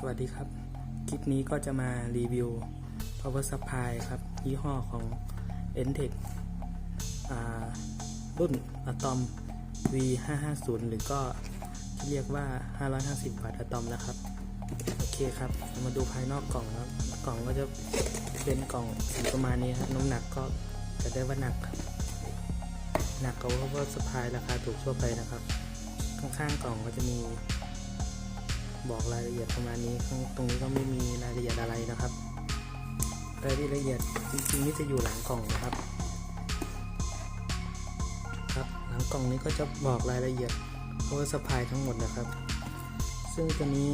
สวัสดีครับ คลิปนี้ก็จะมารีวิว power supply ครับ ยี่ห้อของ n t e c อ่ารุ่น Atom V550 หรือก็ที่เรียกว่า 550 วัตต์อะตอมนะครับ โอเคครับ มาดูภายนอกกล่องครับ กล่องก็จะเป็นกล่องสีประมาณนี้ครับ น้ำหนักก็จะได้ว่าหนัก หนักกว่า power supply ราคาถูกทั่วไปนะครับ ข้างๆกล่องก็จะมี บอกรายละเอียดประมาณนี้ตรงนี้ก็ไม่มีรายละเอียดอะไรนะครับรายละเอียดจริงๆนี่จะอยู่หลังกล่องนะครับ ครับหลังกล่องนี้ก็จะบอกรายละเอียด power supply ทั้งหมดนะครับ ซึ่งตัวนี้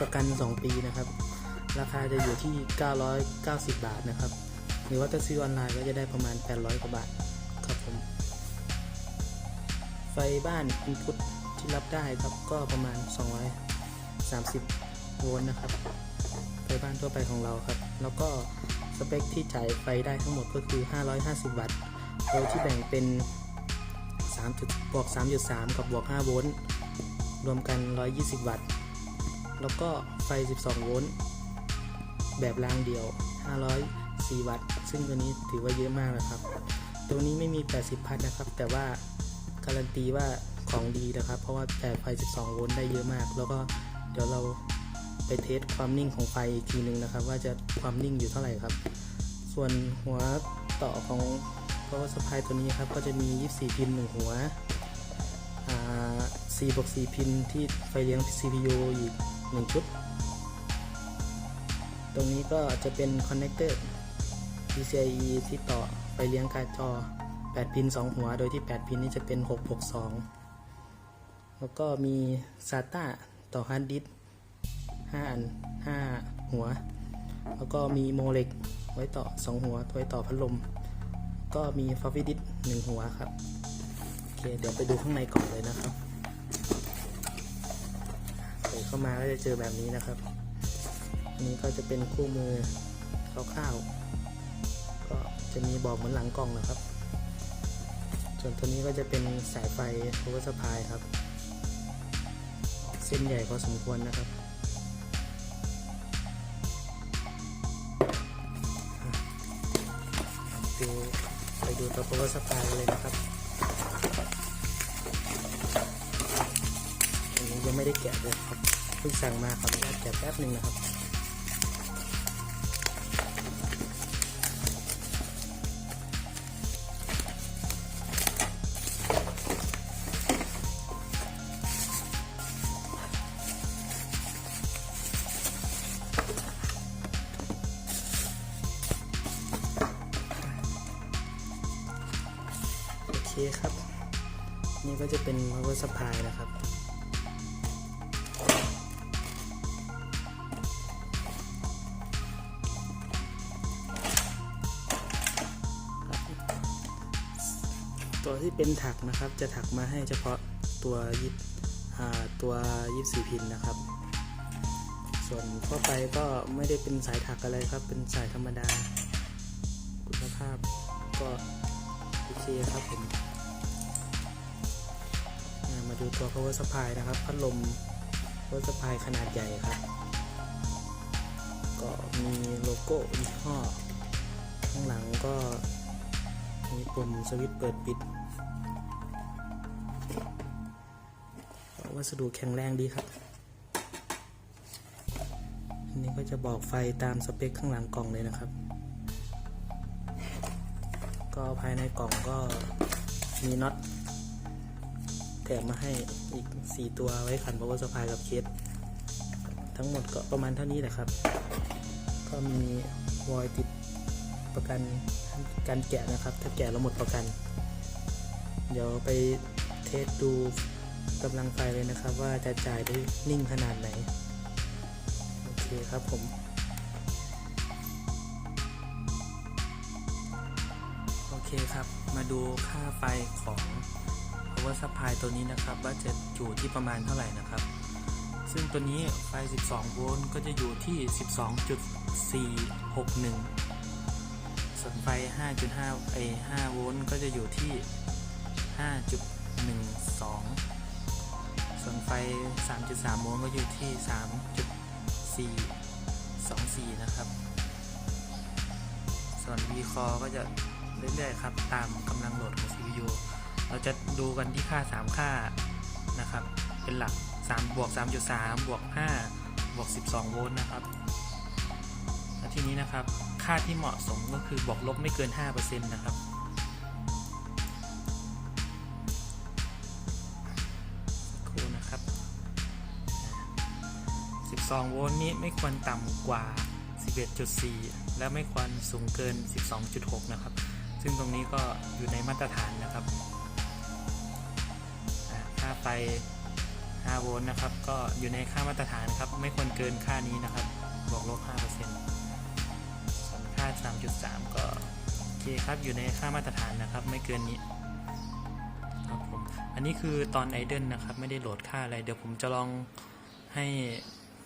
ประกัน 2 ปีนะครับ ราคาจะอยู่ที่ 990 บาทนะครับ หรือว่าถ้าซื้อออนไลน์ก็จะได้ประมาณ 800 กว่าบาทครับผม ไฟบ้านอินพุตที่รับได้ครับก็ประมาณ 30 โวลต์นะครับ ไฟบ้านทั่วไปของเราครับ แล้วก็สเปคที่จ่ายไฟได้ทั้งหมดก็คือ 550 วัตต์ โดยที่แบ่งเป็น3จุดบวก 3.3 กับบวก 5 โวลต์ รวมกัน 120 วัตต์ แล้วก็ไฟ 12 โวลต์ แบบรางเดียว 504 วัตต์ ซึ่งตัวนี้ถือว่าเยอะมากนะครับ ตัวนี้ไม่มี 80 พัทนะครับ แต่ว่าการันตีว่าของดีนะครับ เพราะว่าแต่ไฟ 12 โวลต์ได้เยอะมาก แล้วก็ ดี๋ยวเราไปเทสความนิ่งของไฟอีกทีหนึ่งนะครับ ว่าจะความนิ่งอยู่เท่าไหร่ครับ ส่วนหัวต่อของ power supply ตัวนี้ครับ ก็จะมี 24 พิน 1 หัวอ่า4บวก4พินที่ไฟเลี้ยง CPU อีก 1 ชุด ตรงนี้ก็จะเป็นคอนเน c เตอร์ PCIe ที่ต่อไปเลี้ยงการ์ดจอ 8 พิน 2 หัว โดยที่ 8 พินนี้จะเป็น 662 แล้วก็มี SATA ต่อฮาร์ดดิสก์5อัน5หัว แล้วก็มีโมเล็กไว้ต่อ2หัวไว้ต่อพัดลม ก็มี floppy disk 1หัวครับ โอเค เดี๋ยวไปดูข้างในกล่องเลยนะครับเปิดเข้ามาก็จะเจอแบบนี้นะครับอันนี้ก็จะเป็นคู่มือคร่าวๆก็จะมีบอกเหมือนหลังกล่องนะครับ ส่วนตัวนี้ก็จะเป็นสายไฟ power supply ครับ เส้นใหญ่พอสมควรนะครับ ดูไปดูตัว power supply กันเลยนะครับ อันนี้ยังไม่ได้แกะเลยครับ เพิ่งสั่งมาครับแกะแป๊บหนึ่งนะครับ คครับ นี่ก็จะเป็น power supply นะครับ ตัวที่เป็นถักนะครับจะถักมาให้เฉพาะตัวยิบอ่าตัว24พินนะครับ ส่วนทั่วไปก็ไม่ได้เป็นสายถักอะไรครับ เป็นสายธรรมดา คุณภาพก็โอเคครับผม ดูตัว power supply นะครับพัดลม power supply ขนาดใหญ่ครับ ก็มีโลโก้ยี่ห้อ ข้างหลังก็มีปุ่มสวิตช์เปิดปิด วัสดุแข็งแรงดีครับอันนี้ก็จะบอกไฟตามสเปคข้างหลังกล่องเลยนะครับ ก็ภายในกล่องก็มีน็อต แถมมาให้อีก 4 ตัวไว้ขัน power supply กับเคสทั้งหมดก็ประมาณเท่านี้แหละครับ ก็มีวอยติดประกันการแกะนะครับ ถ้าแกะแล้วหมดประกัน เดี๋ยวไปเทสดูกำลังไฟเลยนะครับ ว่าจะจ่ายได้นิ่งขนาดไหน โอเคครับผมโอเคครับ มาดูค่าไฟของ power supply ตัวนี้นะครับว่าจะอยู่ที่ประมาณเท่าไหร่นะครับ ซึ่งตัวนี้ไฟ 12 โวลต์ก็จะอยู่ที่ 12.461 ส่วนไฟ 5.5ไอ5โวลต์ก็จะอยู่ที่ 5.12 ส่วนไฟ 3.3 โวลต์ก็อยู่ที่ 3.424 นะครับส่วน v c o r e ก็จะเรื่อยๆครับ ตามกำลังโหลดของ CPU เราจะดูกันที่ค่า 3 ค่านะครับ เป็นหลัก 3 บวก 3.3 บวก 5 บวก 12 โวลต์นะครับแล้วทีนี้นะครับ ค่าที่เหมาะสมก็คือบวกลบไม่เกิน 5%นะครับครูนะครับ 12 โวลต์นี้ไม่ควรต่ำกว่า 11.4 และไม่ควรสูงเกิน 12.6 นะครับ ซึ่งตรงนี้ก็อยู่ในมาตรฐานนะครับ ไฟ5โวลต์นะครับ ก็อยู่ในค่ามาตรฐานครับ ไม่ควรเกินค่านี้นะครับ บวกลบ5%ส่วนค่า 3.3 ก็โอเคครับอยู่ในค่ามาตรฐานนะครับ ไม่เกินนี้ครับผมอันนี้คือตอนไอเดนนะครับ ไม่ได้โหลดค่าอะไร เดี๋ยวผมจะลองให้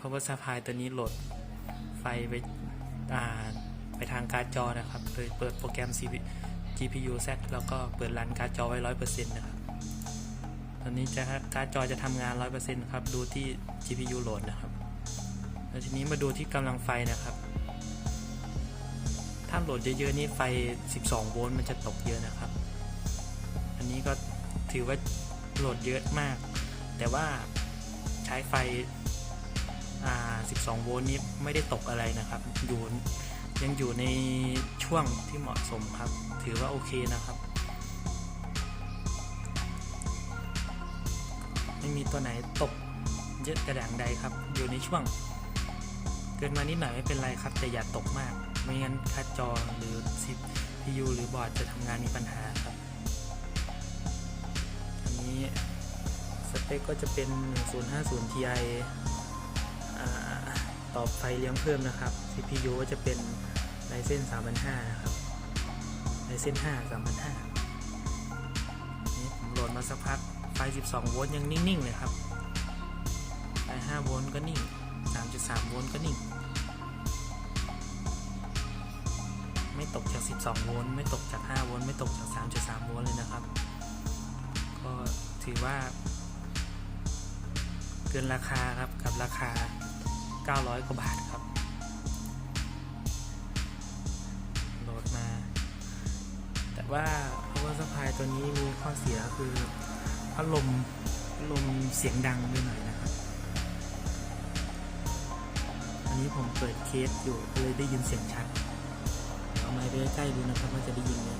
power supply ตัวนี้โหลดไฟไปอ่าไปทางการ์ดจอนะครับ โดยเปิดโปรแกรม CV GPU Z แล้วก็เปิดรันการ์ดจอไว้ 100%นะครับ ตอนนี้จะการ์ดจอจะทำงาน 100%ครับ ดูที่ GPU โหลดนะครับ แล้วทีนี้มาดูที่กำลังไฟนะครับ ถ้าโหลดเยอะๆนี่ไฟ 12 โวลต์มันจะตกเยอะนะครับ อันนี้ก็ถือว่าโหลดเยอะมาก แต่ว่าใช้ไฟ 12 โวลต์นี้ไม่ได้ตกอะไรนะครับอยู่ยังอยู่ในช่วงที่เหมาะสมครับ ถือว่าโอเคนะครับ ไม่มีตัวไหนตกเยอะกระด่างใดครับ อยู่ในช่วง เกินมานิดหน่อยไม่เป็นไรครับ แต่อย่าตกมาก ไม่งั้นคัดจอหรือ CPU หรือบอร์ดจะทำงานมีปัญหาครับ อันนี้สเปคก็จะเป็น 050 Ti อ่าต่อไฟเลี้ยงเพิ่มนะครับ CPU ก็จะเป็น Ryzen 3005นะครับ Ryzen 5 3005นี่ผมโหลดมาสักพัก ฟ 12 โวลต์ยังนิ่งๆเลยครับ ไฟ 5 โวลต์ก็นิ่ง 3.3 โวลต์ก็นิ่ง ไม่ตกจาก 12 โวลต์ ไม่ตกจาก 5 โวลต์ ไม่ตกจาก 3.3 โวลต์เลยนะครับ ก็ถือว่า เกินราคาครับ กับราคา 900 กว่าบาทครับ โหลดมา แต่ว่า power supply ตัวนี้มีข้อเสียคือ พัดลมพัดลมเสียงดังไปหน่อยนะครับ อันนี้ผมเปิดเคสอยู่เลยได้ยินเสียงชัด เอาไม้ไปใกล้ๆดูนะครับว่าจะได้ยินไหม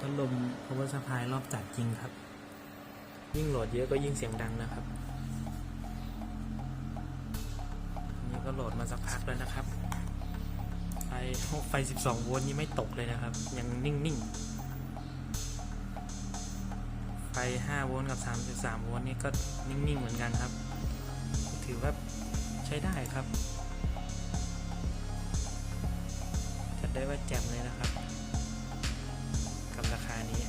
พัดลม power supply รอบจัดจริงครับ ยิ่งโหลดเยอะก็ยิ่งเสียงดังนะครับอันนี้ก็โหลดมาสักพักแล้วนะครับ ไฟไฟ 12 โวลต์นี่ไม่ตกเลยนะครับ ยังนิ่งๆ ไฟ 5 โวลต์กับ 3.3 โวลต์นี่ก็นิ่งๆ เหมือนกันครับ ถือว่าใช้ได้ครับ จัดได้ว่าแจ่มเลยนะครับ กับราคานี้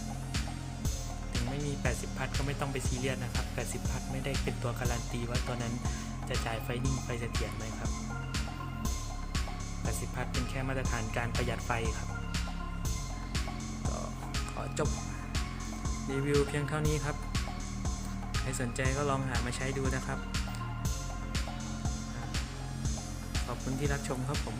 ถึงไม่มี 80 พัทก็ไม่ต้องไปซีเรียสนะครับ 80 พัทไม่ได้เป็นตัวการันตีว่าตัวนั้นจะจ่ายไฟนิ่งไฟเสถียรไหมครับ 80 พัทเป็นแค่มาตรฐานการประหยัดไฟครับก็ขอจบรีวิวเพียงเท่านี้ครับ ใครสนใจก็ลองหามาใช้ดูนะครับ ขอบคุณที่รับชมครับผม